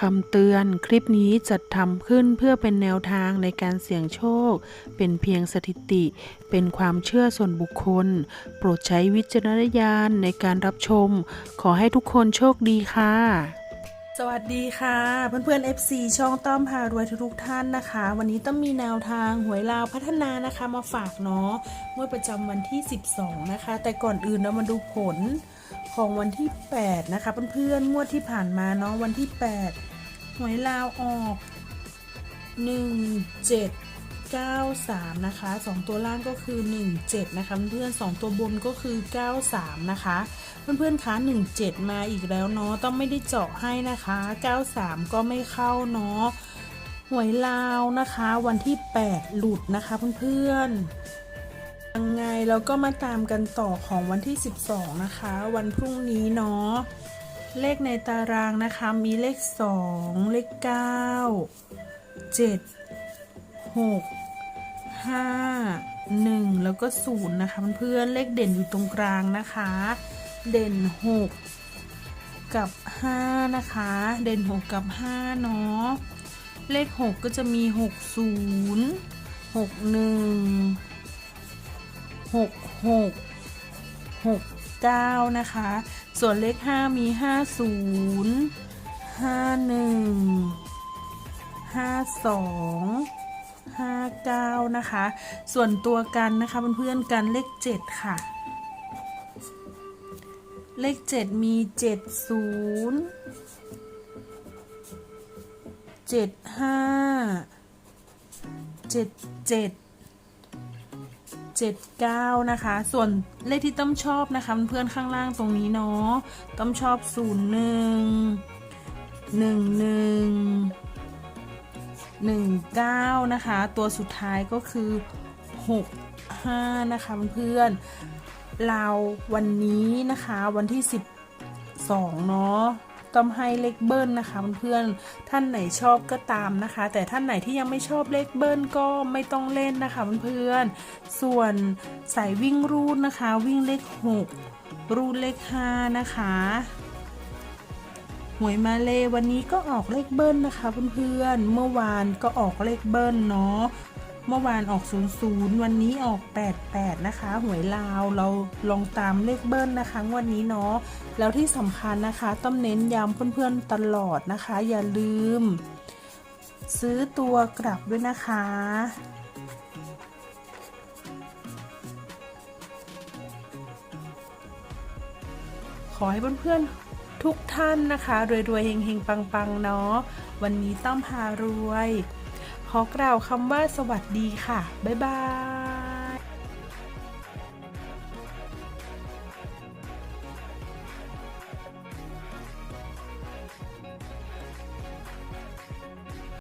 คำเตือนคลิปนี้จัดทำขึ้นเพื่อเป็นแนวทางในการเสี่ยงโชค เป็นเพียงสถิติ เป็นความเชื่อส่วนบุคคล โปรดใช้วิจารณญาณในการรับชม ขอให้ทุกคนโชคดีค่ะ สวัสดีค่ะ เพื่อนๆ FC ช่องต้อมพารวยทุกท่านนะคะ วันนี้ต้องมีแนวทางหวยลาวพัฒนานะคะมาฝากเนาะเมื่อประจำวันที่ 12 นะคะ แต่ก่อนอื่นเรามาดูผลของวันที่ 8 นะคะเพื่อนๆงวดที่ผ่านมาเนาะวันที่ 8 หวยลาวออก 1 7 9 3 นะคะ 2 ตัวล่างก็คือ 1 7 นะคะเพื่อน2ตัวบนก็คือ 9 3 นะคะ เพื่อนๆคะ17 มาอีกแล้วเนาะต้องไม่ได้เจาะให้นะคะ 93 ก็ไม่เข้าเนาะหวยลาวนะคะ วันที่ 8 หลุดนะคะเพื่อนๆยังไงเราก็มาตามกันต่อของวันที่ 12 นะคะ วันพรุ่งนี้เนาะ เลขในตารางนะคะ มีเลข 2 เลข 9 7 6 5 1 แล้วก็ 0 นะคะเพื่อนเลขเด่นอยู่ตรงกลางนะคะ เด่น 6 กับ 5 นะคะ เด่น 6 กับ 5 เนาะ เลข 6 ก็จะมี 6 0 6 1 6 6 6 9 นะคะ ส่วนเลข 5 มี 5 0 5 1 5 2 5 9 นะคะ ส่วนตัวกันนะคะเพื่อนๆกันเลข 7 ค่ะ เลข 7 มี 7 0 75 77 79 นะคะ ส่วนเลขที่ต้อมชอบนะคะเพื่อนข้างล่างตรงนี้เนาะต้อมชอบ 0 1 1 1 1 9 นะคะ ตัวสุดท้ายก็คือ 6 5 นะคะเพื่อนเราวันนี้นะคะวันที่ 12 เนาะ ต้องให้เลขเบิ้ลนะคะเพื่อนๆท่านไหนชอบก็ตามนะคะ แต่ท่านไหนที่ยังไม่ชอบเลขเบิ้ลก็ไม่ต้องเล่นนะคะเพื่อนๆส่วนสายวิ่งรูดนะคะ วิ่งเลข 6 รูดเลข 5 นะคะหวยมาเลวันนี้ก็ออกเลขเบิ้ลนะคะเพื่อนๆ เมื่อวานก็ออกเลขเบิ้ลเนาะ เมื่อวานออก 00 วันนี้ออก 88 นะคะ หวยลาวเราลองตามเลขเบิ้ลนะคะวันนี้เนาะแล้วที่สำคัญนะคะต้องเน้นย้ำเพื่อนๆตลอดนะคะ อย่าลืม ซื้อตัวกลับด้วยนะคะขอให้เพื่อนๆทุกท่านนะคะ รวยๆเฮงๆ ปังๆ เนาะ วันนี้ต้องพารวย ขอกล่าวคำว่าสวัสดีค่ะ บ๊ายบาย